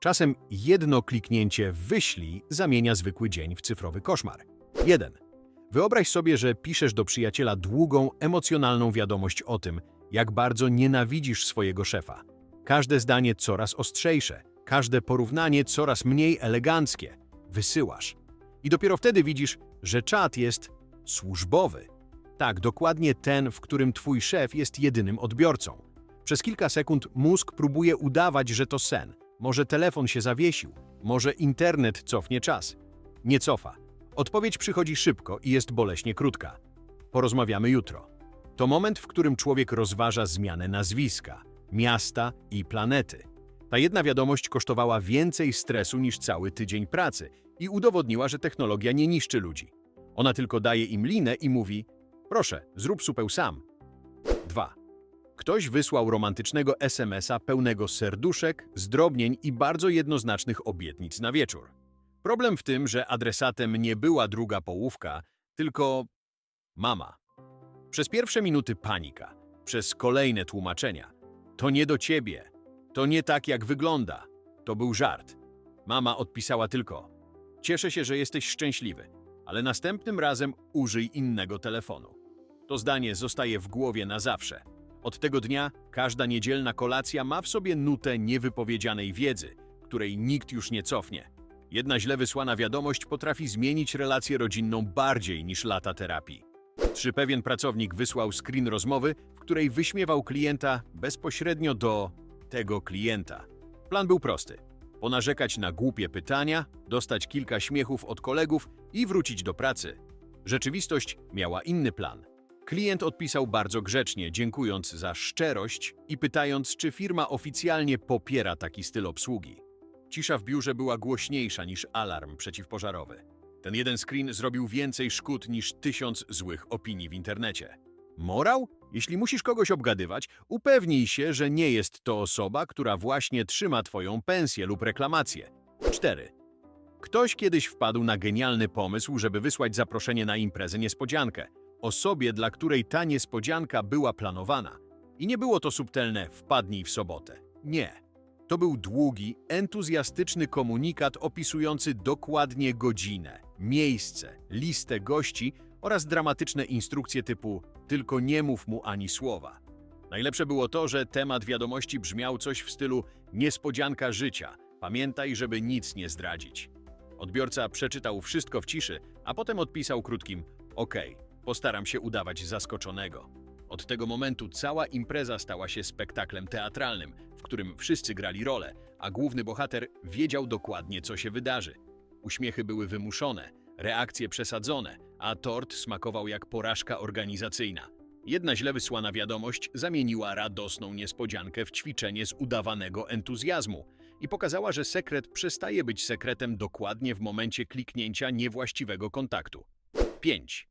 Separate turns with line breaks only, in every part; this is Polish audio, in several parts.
Czasem jedno kliknięcie wyślij zamienia zwykły dzień w cyfrowy koszmar. 1. Wyobraź sobie, że piszesz do przyjaciela długą, emocjonalną wiadomość o tym, jak bardzo nienawidzisz swojego szefa. Każde zdanie coraz ostrzejsze, każde porównanie coraz mniej eleganckie. Wysyłasz. I dopiero wtedy widzisz, że czat jest służbowy. Tak, dokładnie ten, w którym twój szef jest jedynym odbiorcą. Przez kilka sekund mózg próbuje udawać, że to sen. Może telefon się zawiesił, może internet cofnie czas. Nie cofa. Odpowiedź przychodzi szybko i jest boleśnie krótka. Porozmawiamy jutro. To moment, w którym człowiek rozważa zmianę nazwiska, miasta i planety. Ta jedna wiadomość kosztowała więcej stresu niż cały tydzień pracy i udowodniła, że technologia nie niszczy ludzi. Ona tylko daje im linę i mówi: Proszę, zrób supeł sam. 2. Ktoś wysłał romantycznego SMS-a pełnego serduszek, zdrobnień i bardzo jednoznacznych obietnic na wieczór. Problem w tym, że adresatem nie była druga połówka, tylko mama. Przez pierwsze minuty panika, przez kolejne tłumaczenia. To nie do ciebie. To nie tak, jak wygląda. To był żart. Mama odpisała tylko: Cieszę się, że jesteś szczęśliwy, ale następnym razem użyj innego telefonu. To zdanie zostaje w głowie na zawsze. Od tego dnia każda niedzielna kolacja ma w sobie nutę niewypowiedzianej wiedzy, której nikt już nie cofnie. Jedna źle wysłana wiadomość potrafi zmienić relację rodzinną bardziej niż lata terapii. Czy pewien pracownik wysłał screen rozmowy, w której wyśmiewał klienta bezpośrednio do tego klienta. Plan był prosty. Ponarzekać na głupie pytania, dostać kilka śmiechów od kolegów i wrócić do pracy. Rzeczywistość miała inny plan. Klient odpisał bardzo grzecznie, dziękując za szczerość i pytając, czy firma oficjalnie popiera taki styl obsługi. Cisza w biurze była głośniejsza niż alarm przeciwpożarowy. Ten jeden screen zrobił więcej szkód niż tysiąc złych opinii w internecie. Morał? Jeśli musisz kogoś obgadywać, upewnij się, że nie jest to osoba, która właśnie trzyma twoją pensję lub reklamację. 4. Ktoś kiedyś wpadł na genialny pomysł, żeby wysłać zaproszenie na imprezę niespodziankę. Osobie, dla której ta niespodzianka była planowana. I nie było to subtelne wpadnij w sobotę. Nie. To był długi, entuzjastyczny komunikat opisujący dokładnie godzinę, miejsce, listę gości oraz dramatyczne instrukcje typu tylko nie mów mu ani słowa. Najlepsze było to, że temat wiadomości brzmiał coś w stylu niespodzianka życia. Pamiętaj, żeby nic nie zdradzić. Odbiorca przeczytał wszystko w ciszy, a potem odpisał krótkim okej, postaram się udawać zaskoczonego. Od tego momentu cała impreza stała się spektaklem teatralnym, w którym wszyscy grali rolę, a główny bohater wiedział dokładnie, co się wydarzy. Uśmiechy były wymuszone, reakcje przesadzone, a tort smakował jak porażka organizacyjna. Jedna źle wysłana wiadomość zamieniła radosną niespodziankę w ćwiczenie z udawanego entuzjazmu i pokazała, że sekret przestaje być sekretem dokładnie w momencie kliknięcia niewłaściwego kontaktu. 5.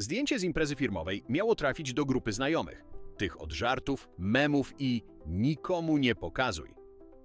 Zdjęcie z imprezy firmowej miało trafić do grupy znajomych, tych od żartów, memów i nikomu nie pokazuj.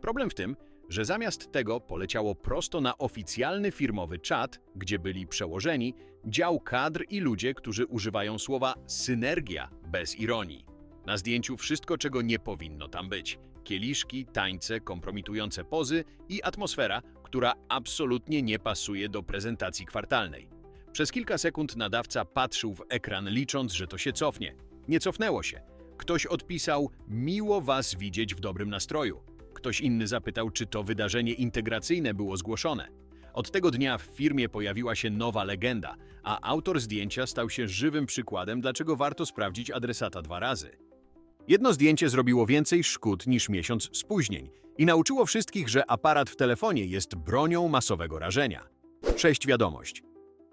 Problem w tym, że zamiast tego poleciało prosto na oficjalny firmowy czat, gdzie byli przełożeni, dział kadr i ludzie, którzy używają słowa synergia bez ironii. Na zdjęciu wszystko, czego nie powinno tam być. Kieliszki, tańce, kompromitujące pozy i atmosfera, która absolutnie nie pasuje do prezentacji kwartalnej. Przez kilka sekund nadawca patrzył w ekran, licząc, że to się cofnie. Nie cofnęło się. Ktoś odpisał: Miło was widzieć w dobrym nastroju. Ktoś inny zapytał, czy to wydarzenie integracyjne było zgłoszone. Od tego dnia w firmie pojawiła się nowa legenda, a autor zdjęcia stał się żywym przykładem, dlaczego warto sprawdzić adresata dwa razy. Jedno zdjęcie zrobiło więcej szkód niż miesiąc spóźnień i nauczyło wszystkich, że aparat w telefonie jest bronią masowego rażenia. Cześć wiadomość.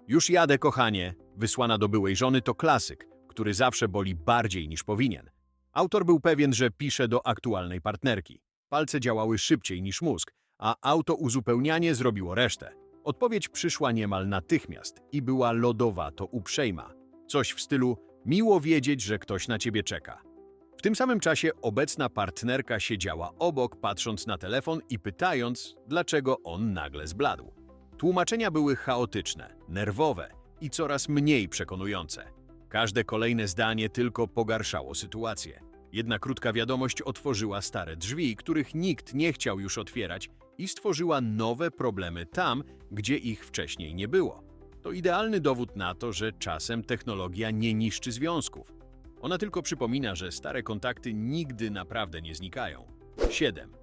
Już jadę, kochanie, wysłana do byłej żony to klasyk, który zawsze boli bardziej niż powinien. Autor był pewien, że pisze do aktualnej partnerki. Palce działały szybciej niż mózg, a auto-uzupełnianie zrobiło resztę. Odpowiedź przyszła niemal natychmiast i była lodowato uprzejma. Coś w stylu miło wiedzieć, że ktoś na ciebie czeka. W tym samym czasie obecna partnerka siedziała obok, patrząc na telefon i pytając, dlaczego on nagle zbladł. Tłumaczenia były chaotyczne, nerwowe i coraz mniej przekonujące. Każde kolejne zdanie tylko pogarszało sytuację. Jedna krótka wiadomość otworzyła stare drzwi, których nikt nie chciał już otwierać i stworzyła nowe problemy tam, gdzie ich wcześniej nie było. To idealny dowód na to, że czasem technologia nie niszczy związków. Ona tylko przypomina, że stare kontakty nigdy naprawdę nie znikają. 7.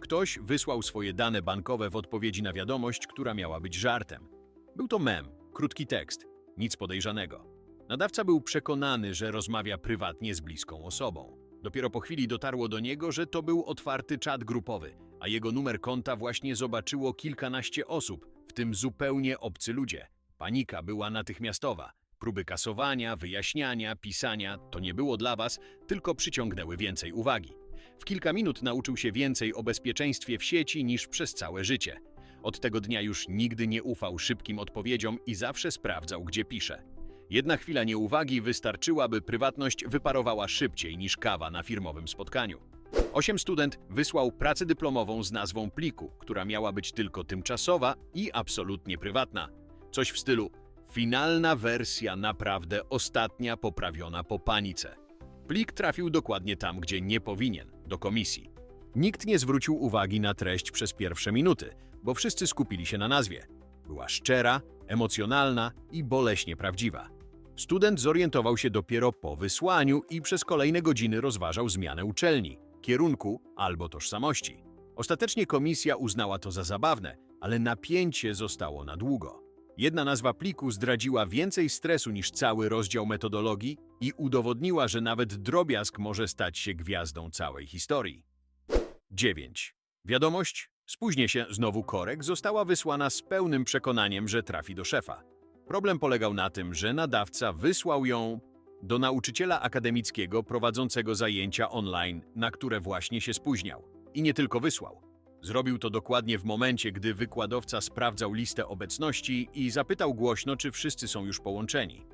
Ktoś wysłał swoje dane bankowe w odpowiedzi na wiadomość, która miała być żartem. Był to mem, krótki tekst, nic podejrzanego. Nadawca był przekonany, że rozmawia prywatnie z bliską osobą. Dopiero po chwili dotarło do niego, że to był otwarty czat grupowy, a jego numer konta właśnie zobaczyło kilkanaście osób, w tym zupełnie obcy ludzie. Panika była natychmiastowa. Próby kasowania, wyjaśniania, pisania to nie było dla was, tylko przyciągnęły więcej uwagi. W kilka minut nauczył się więcej o bezpieczeństwie w sieci niż przez całe życie. Od tego dnia już nigdy nie ufał szybkim odpowiedziom i zawsze sprawdzał, gdzie pisze. Jedna chwila nieuwagi wystarczyła, by prywatność wyparowała szybciej niż kawa na firmowym spotkaniu. Osiem student wysłał pracę dyplomową z nazwą pliku, która miała być tylko tymczasowa i absolutnie prywatna. Coś w stylu finalna wersja naprawdę ostatnia poprawiona po panice. Plik trafił dokładnie tam, gdzie nie powinien do komisji. Nikt nie zwrócił uwagi na treść przez pierwsze minuty, bo wszyscy skupili się na nazwie. Była szczera, emocjonalna i boleśnie prawdziwa. Student zorientował się dopiero po wysłaniu i przez kolejne godziny rozważał zmianę uczelni, kierunku albo tożsamości. Ostatecznie komisja uznała to za zabawne, ale napięcie zostało na długo. Jedna nazwa pliku zdradziła więcej stresu niż cały rozdział metodologii i udowodniła, że nawet drobiazg może stać się gwiazdą całej historii. 9. Wiadomość, spóźnię się, znowu korek, została wysłana z pełnym przekonaniem, że trafi do szefa. Problem polegał na tym, że nadawca wysłał ją do nauczyciela akademickiego prowadzącego zajęcia online, na które właśnie się spóźniał. I nie tylko wysłał. Zrobił to dokładnie w momencie, gdy wykładowca sprawdzał listę obecności i zapytał głośno, czy wszyscy są już połączeni.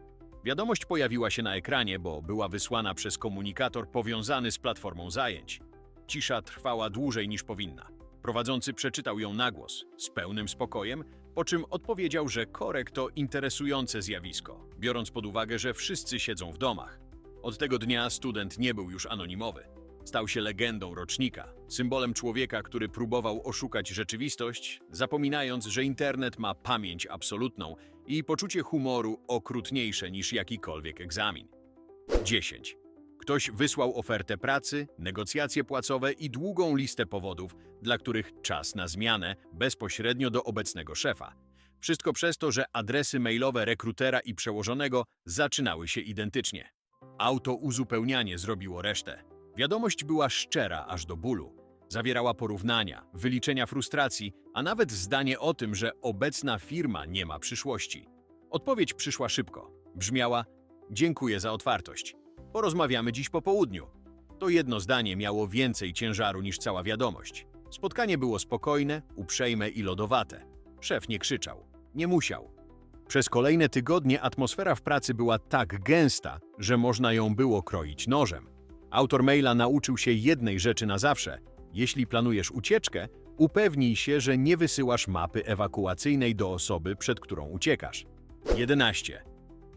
Wiadomość pojawiła się na ekranie, bo była wysłana przez komunikator powiązany z platformą zajęć. Cisza trwała dłużej niż powinna. Prowadzący przeczytał ją na głos, z pełnym spokojem, po czym odpowiedział, że korek to interesujące zjawisko, biorąc pod uwagę, że wszyscy siedzą w domach. Od tego dnia student nie był już anonimowy. Stał się legendą rocznika, symbolem człowieka, który próbował oszukać rzeczywistość, zapominając, że internet ma pamięć absolutną i poczucie humoru okrutniejsze niż jakikolwiek egzamin. 10. Ktoś wysłał ofertę pracy, negocjacje płacowe i długą listę powodów, dla których czas na zmianę bezpośrednio do obecnego szefa. Wszystko przez to, że adresy mailowe rekrutera i przełożonego zaczynały się identycznie. Auto uzupełnianie zrobiło resztę. Wiadomość była szczera aż do bólu. Zawierała porównania, wyliczenia frustracji, a nawet zdanie o tym, że obecna firma nie ma przyszłości. Odpowiedź przyszła szybko. Brzmiała: Dziękuję za otwartość. Porozmawiamy dziś po południu. To jedno zdanie miało więcej ciężaru niż cała wiadomość. Spotkanie było spokojne, uprzejme i lodowate. Szef nie krzyczał. Nie musiał. Przez kolejne tygodnie atmosfera w pracy była tak gęsta, że można ją było kroić nożem. Autor maila nauczył się jednej rzeczy na zawsze. Jeśli planujesz ucieczkę, upewnij się, że nie wysyłasz mapy ewakuacyjnej do osoby, przed którą uciekasz. 11.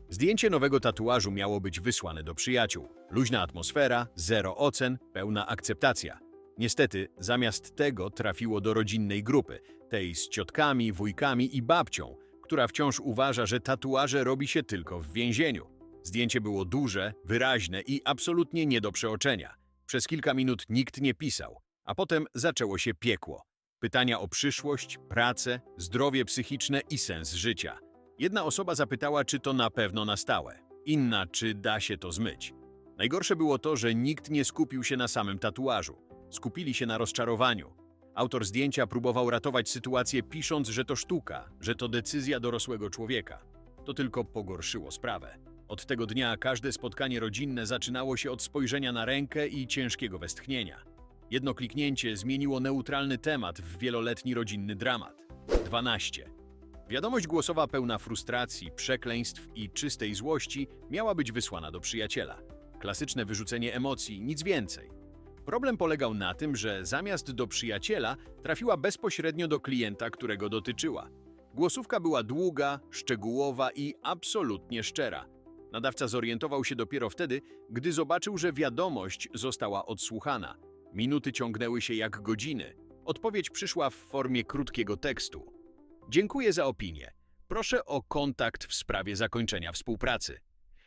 Zdjęcie nowego tatuażu miało być wysłane do przyjaciół. Luźna atmosfera, zero ocen, pełna akceptacja. Niestety, zamiast tego trafiło do rodzinnej grupy, tej z ciotkami, wujkami i babcią, która wciąż uważa, że tatuaże robi się tylko w więzieniu. Zdjęcie było duże, wyraźne i absolutnie nie do przeoczenia. Przez kilka minut nikt nie pisał, a potem zaczęło się piekło. Pytania o przyszłość, pracę, zdrowie psychiczne i sens życia. Jedna osoba zapytała, czy to na pewno na stałe. Inna, czy da się to zmyć. Najgorsze było to, że nikt nie skupił się na samym tatuażu. Skupili się na rozczarowaniu. Autor zdjęcia próbował ratować sytuację, pisząc, że to sztuka, że to decyzja dorosłego człowieka. To tylko pogorszyło sprawę. Od tego dnia każde spotkanie rodzinne zaczynało się od spojrzenia na rękę i ciężkiego westchnienia. Jedno kliknięcie zmieniło neutralny temat w wieloletni rodzinny dramat. 12. Wiadomość głosowa pełna frustracji, przekleństw i czystej złości miała być wysłana do przyjaciela. Klasyczne wyrzucenie emocji, nic więcej. Problem polegał na tym, że zamiast do przyjaciela trafiła bezpośrednio do klienta, którego dotyczyła. Głosówka była długa, szczegółowa i absolutnie szczera. Nadawca zorientował się dopiero wtedy, gdy zobaczył, że wiadomość została odsłuchana. Minuty ciągnęły się jak godziny. Odpowiedź przyszła w formie krótkiego tekstu. Dziękuję za opinię. Proszę o kontakt w sprawie zakończenia współpracy.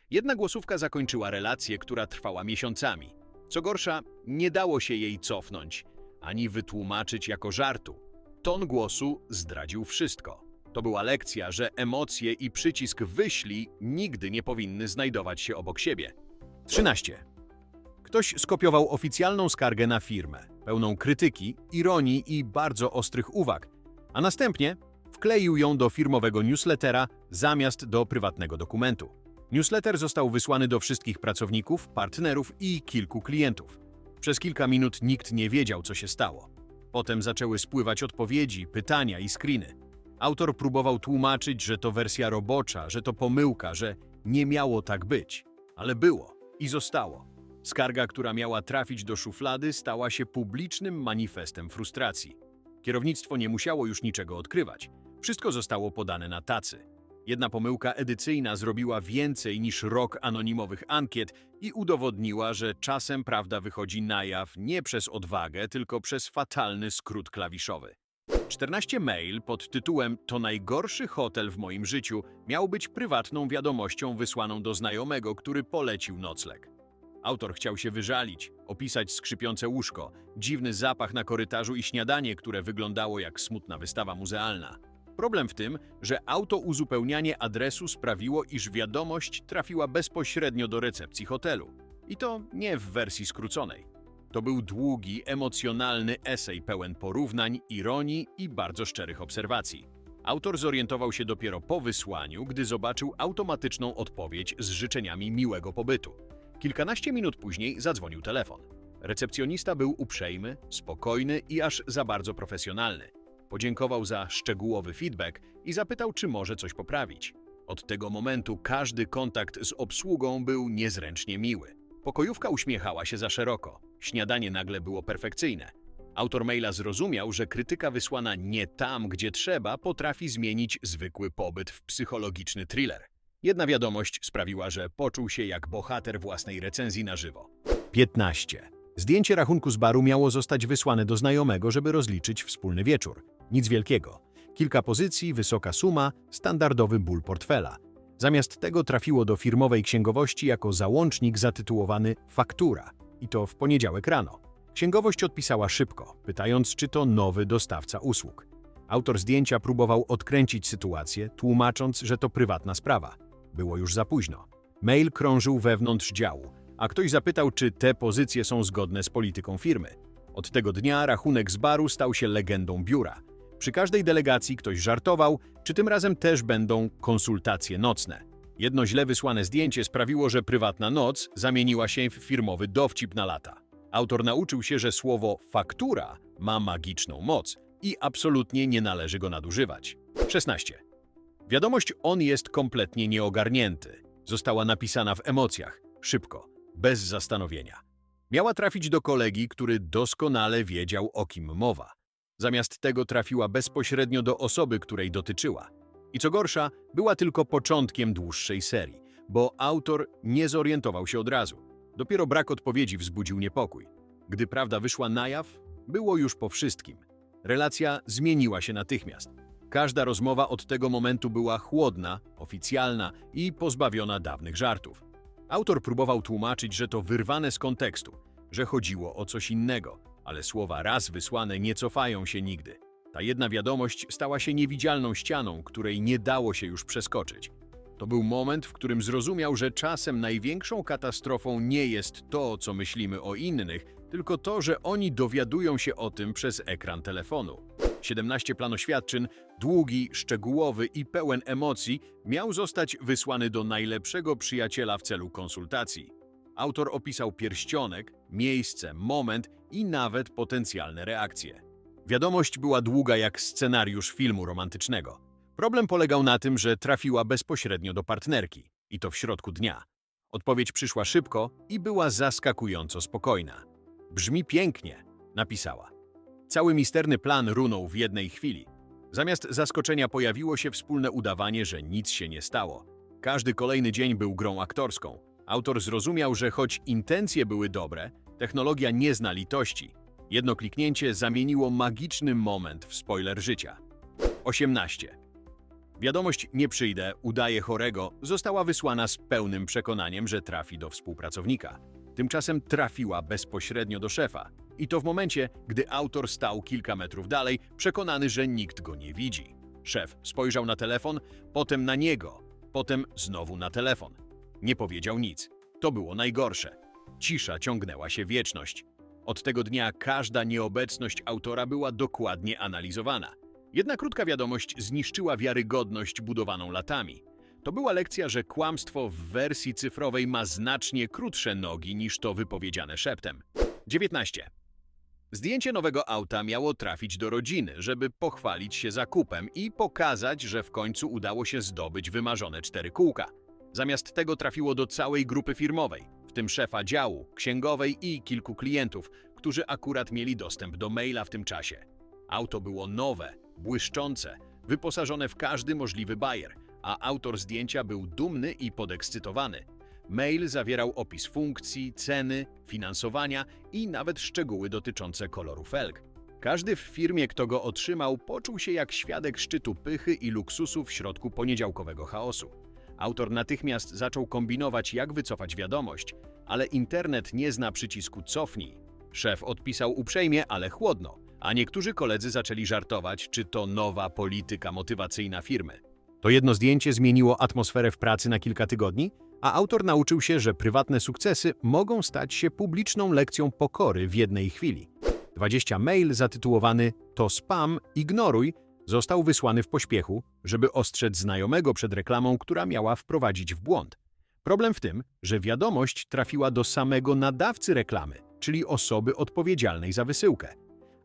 Jedna głosówka zakończyła relację, która trwała miesiącami. Co gorsza, nie dało się jej cofnąć, ani wytłumaczyć jako żartu. Ton głosu zdradził wszystko. To była lekcja, że emocje i przycisk wyślij nigdy nie powinny znajdować się obok siebie. 13. Ktoś skopiował oficjalną skargę na firmę, pełną krytyki, ironii i bardzo ostrych uwag, a następnie wkleił ją do firmowego newslettera zamiast do prywatnego dokumentu. Newsletter został wysłany do wszystkich pracowników, partnerów i kilku klientów. Przez kilka minut nikt nie wiedział, co się stało. Potem zaczęły spływać odpowiedzi, pytania i screeny. Autor próbował tłumaczyć, że to wersja robocza, że to pomyłka, że nie miało tak być. Ale było i zostało. Skarga, która miała trafić do szuflady, stała się publicznym manifestem frustracji. Kierownictwo nie musiało już niczego odkrywać. Wszystko zostało podane na tacy. Jedna pomyłka edycyjna zrobiła więcej niż rok anonimowych ankiet i udowodniła, że czasem prawda wychodzi na jaw nie przez odwagę, tylko przez fatalny skrót klawiszowy. 14 mail pod tytułem To najgorszy hotel w moim życiu miał być prywatną wiadomością wysłaną do znajomego, który polecił nocleg. Autor chciał się wyżalić, opisać skrzypiące łóżko, dziwny zapach na korytarzu i śniadanie, które wyglądało jak smutna wystawa muzealna. Problem w tym, że auto-uzupełnianie adresu sprawiło, iż wiadomość trafiła bezpośrednio do recepcji hotelu. I to nie w wersji skróconej. To był długi, emocjonalny esej pełen porównań, ironii i bardzo szczerych obserwacji. Autor zorientował się dopiero po wysłaniu, gdy zobaczył automatyczną odpowiedź z życzeniami miłego pobytu. Kilkanaście minut później zadzwonił telefon. Recepcjonista był uprzejmy, spokojny i aż za bardzo profesjonalny. Podziękował za szczegółowy feedback i zapytał, czy może coś poprawić. Od tego momentu każdy kontakt z obsługą był niezręcznie miły. Pokojówka uśmiechała się za szeroko. Śniadanie nagle było perfekcyjne. Autor maila zrozumiał, że krytyka wysłana nie tam, gdzie trzeba, potrafi zmienić zwykły pobyt w psychologiczny thriller. Jedna wiadomość sprawiła, że poczuł się jak bohater własnej recenzji na żywo. 15. Zdjęcie rachunku z baru miało zostać wysłane do znajomego, żeby rozliczyć wspólny wieczór. Nic wielkiego. Kilka pozycji, wysoka suma, standardowy ból portfela. Zamiast tego trafiło do firmowej księgowości jako załącznik zatytułowany Faktura. I to w poniedziałek rano. Księgowość odpisała szybko, pytając, czy to nowy dostawca usług. Autor zdjęcia próbował odkręcić sytuację, tłumacząc, że to prywatna sprawa. Było już za późno. Mail krążył wewnątrz działu, a ktoś zapytał, czy te pozycje są zgodne z polityką firmy. Od tego dnia rachunek z baru stał się legendą biura. Przy każdej delegacji ktoś żartował, czy tym razem też będą konsultacje nocne. Jedno źle wysłane zdjęcie sprawiło, że prywatna noc zamieniła się w firmowy dowcip na lata. Autor nauczył się, że słowo faktura ma magiczną moc i absolutnie nie należy go nadużywać. 16. Wiadomość on jest kompletnie nieogarnięty. Została napisana w emocjach, szybko, bez zastanowienia. Miała trafić do kolegi, który doskonale wiedział, o kim mowa. Zamiast tego trafiła bezpośrednio do osoby, której dotyczyła. I co gorsza, była tylko początkiem dłuższej serii, bo autor nie zorientował się od razu. Dopiero brak odpowiedzi wzbudził niepokój. Gdy prawda wyszła na jaw, było już po wszystkim. Relacja zmieniła się natychmiast. Każda rozmowa od tego momentu była chłodna, oficjalna i pozbawiona dawnych żartów. Autor próbował tłumaczyć, że to wyrwane z kontekstu, że chodziło o coś innego, ale słowa raz wysłane nie cofają się nigdy. Ta jedna wiadomość stała się niewidzialną ścianą, której nie dało się już przeskoczyć. To był moment, w którym zrozumiał, że czasem największą katastrofą nie jest to, co myślimy o innych, tylko to, że oni dowiadują się o tym przez ekran telefonu. 17 planoświadczyn, długi, szczegółowy i pełen emocji, miał zostać wysłany do najlepszego przyjaciela w celu konsultacji. Autor opisał pierścionek, miejsce, moment i nawet potencjalne reakcje. Wiadomość była długa jak scenariusz filmu romantycznego. Problem polegał na tym, że trafiła bezpośrednio do partnerki, i to w środku dnia. Odpowiedź przyszła szybko i była zaskakująco spokojna. Brzmi pięknie, napisała. Cały misterny plan runął w jednej chwili. Zamiast zaskoczenia pojawiło się wspólne udawanie, że nic się nie stało. Każdy kolejny dzień był grą aktorską. Autor zrozumiał, że choć intencje były dobre, technologia nie zna litości. Jedno kliknięcie zamieniło magiczny moment w spoiler życia. 18. Wiadomość nie przyjdę, udaję chorego została wysłana z pełnym przekonaniem, że trafi do współpracownika. Tymczasem trafiła bezpośrednio do szefa. I to w momencie, gdy autor stał kilka metrów dalej, przekonany, że nikt go nie widzi. Szef spojrzał na telefon, potem na niego, potem znowu na telefon. Nie powiedział nic. To było najgorsze. Cisza ciągnęła się wieczność. Od tego dnia każda nieobecność autora była dokładnie analizowana. Jedna krótka wiadomość zniszczyła wiarygodność budowaną latami. To była lekcja, że kłamstwo w wersji cyfrowej ma znacznie krótsze nogi niż to wypowiedziane szeptem. 19. Zdjęcie nowego auta miało trafić do rodziny, żeby pochwalić się zakupem i pokazać, że w końcu udało się zdobyć wymarzone cztery kółka. Zamiast tego trafiło do całej grupy firmowej, w tym szefa działu, księgowej i kilku klientów, którzy akurat mieli dostęp do maila w tym czasie. Auto było nowe, błyszczące, wyposażone w każdy możliwy bajer, a autor zdjęcia był dumny i podekscytowany. Mail zawierał opis funkcji, ceny, finansowania i nawet szczegóły dotyczące koloru felg. Każdy w firmie, kto go otrzymał, poczuł się jak świadek szczytu pychy i luksusu w środku poniedziałkowego chaosu. Autor natychmiast zaczął kombinować, jak wycofać wiadomość, ale internet nie zna przycisku cofnij. Szef odpisał uprzejmie, ale chłodno, a niektórzy koledzy zaczęli żartować, czy to nowa polityka motywacyjna firmy. To jedno zdjęcie zmieniło atmosferę w pracy na kilka tygodni, a autor nauczył się, że prywatne sukcesy mogą stać się publiczną lekcją pokory w jednej chwili. 20 mail zatytułowany To spam, ignoruj został wysłany w pośpiechu, żeby ostrzec znajomego przed reklamą, która miała wprowadzić w błąd. Problem w tym, że wiadomość trafiła do samego nadawcy reklamy, czyli osoby odpowiedzialnej za wysyłkę.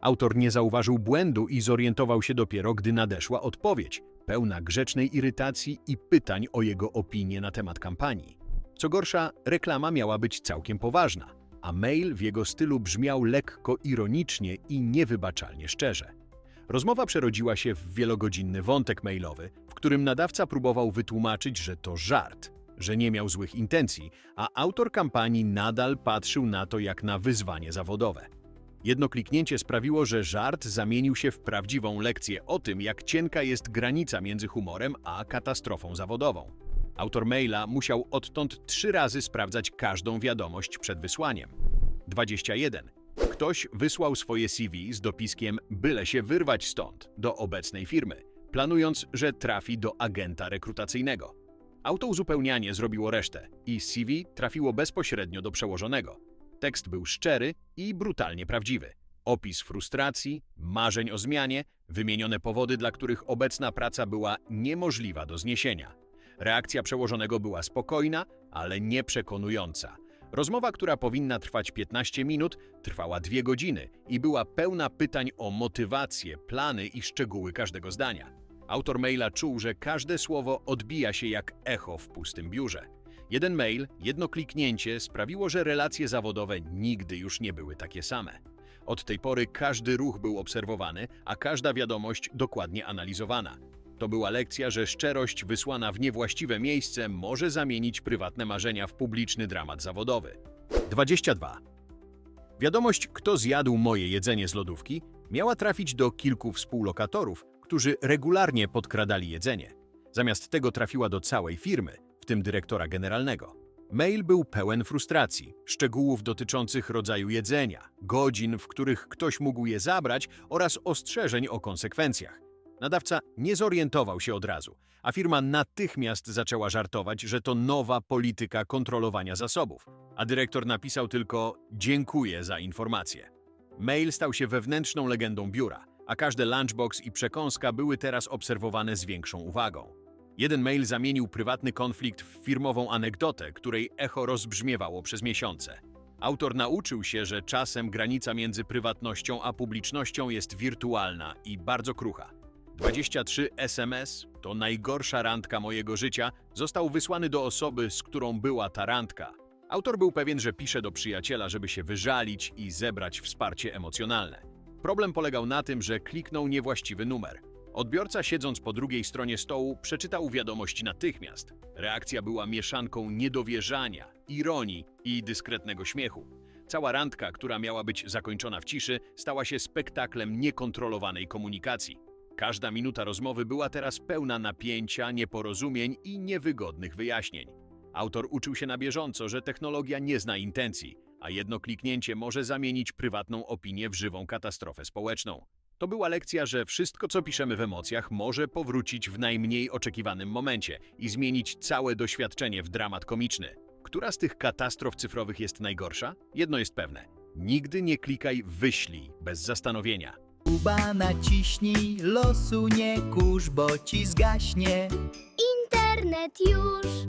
Autor nie zauważył błędu i zorientował się dopiero, gdy nadeszła odpowiedź, pełna grzecznej irytacji i pytań o jego opinię na temat kampanii. Co gorsza, reklama miała być całkiem poważna, a mail w jego stylu brzmiał lekko ironicznie i niewybaczalnie szczerze. Rozmowa przerodziła się w wielogodzinny wątek mailowy, w którym nadawca próbował wytłumaczyć, że to żart, że nie miał złych intencji, a autor kampanii nadal patrzył na to jak na wyzwanie zawodowe. Jedno kliknięcie sprawiło, że żart zamienił się w prawdziwą lekcję o tym, jak cienka jest granica między humorem a katastrofą zawodową. Autor maila musiał odtąd trzy razy sprawdzać każdą wiadomość przed wysłaniem. 21. Ktoś wysłał swoje CV z dopiskiem byle się wyrwać stąd do obecnej firmy, planując, że trafi do agenta rekrutacyjnego. Autouzupełnianie zrobiło resztę i CV trafiło bezpośrednio do przełożonego. Tekst był szczery i brutalnie prawdziwy. Opis frustracji, marzeń o zmianie, wymienione powody, dla których obecna praca była niemożliwa do zniesienia. Reakcja przełożonego była spokojna, ale nieprzekonująca. Rozmowa, która powinna trwać 15 minut, trwała dwie godziny i była pełna pytań o motywację, plany i szczegóły każdego zdania. Autor maila czuł, że każde słowo odbija się jak echo w pustym biurze. Jeden mail, jedno kliknięcie sprawiło, że relacje zawodowe nigdy już nie były takie same. Od tej pory każdy ruch był obserwowany, a każda wiadomość dokładnie analizowana. To była lekcja, że szczerość wysłana w niewłaściwe miejsce może zamienić prywatne marzenia w publiczny dramat zawodowy. 22. Wiadomość, kto zjadł moje jedzenie z lodówki, miała trafić do kilku współlokatorów, którzy regularnie podkradali jedzenie. Zamiast tego trafiła do całej firmy, w tym dyrektora generalnego. Mail był pełen frustracji, szczegółów dotyczących rodzaju jedzenia, godzin, w których ktoś mógł je zabrać oraz ostrzeżeń o konsekwencjach. Nadawca nie zorientował się od razu, a firma natychmiast zaczęła żartować, że to nowa polityka kontrolowania zasobów, a dyrektor napisał tylko dziękuję za informację. Mail stał się wewnętrzną legendą biura, a każde lunchbox i przekąska były teraz obserwowane z większą uwagą. Jeden mail zamienił prywatny konflikt w firmową anegdotę, której echo rozbrzmiewało przez miesiące. Autor nauczył się, że czasem granica między prywatnością a publicznością jest wirtualna i bardzo krucha. 23 SMS to najgorsza randka mojego życia został wysłany do osoby, z którą była ta randka. Autor był pewien, że pisze do przyjaciela, żeby się wyżalić i zebrać wsparcie emocjonalne. Problem polegał na tym, że kliknął niewłaściwy numer. Odbiorca, siedząc po drugiej stronie stołu, przeczytał wiadomość natychmiast. Reakcja była mieszanką niedowierzania, ironii i dyskretnego śmiechu. Cała randka, która miała być zakończona w ciszy, stała się spektaklem niekontrolowanej komunikacji. Każda minuta rozmowy była teraz pełna napięcia, nieporozumień i niewygodnych wyjaśnień. Autor uczył się na bieżąco, że technologia nie zna intencji, a jedno kliknięcie może zamienić prywatną opinię w żywą katastrofę społeczną. To była lekcja, że wszystko, co piszemy w emocjach, może powrócić w najmniej oczekiwanym momencie i zmienić całe doświadczenie w dramat komiczny. Która z tych katastrof cyfrowych jest najgorsza? Jedno jest pewne. Nigdy nie klikaj wyślij bez zastanowienia.
Kuba naciśnij, losu nie kurz, bo ci zgaśnie.
Internet już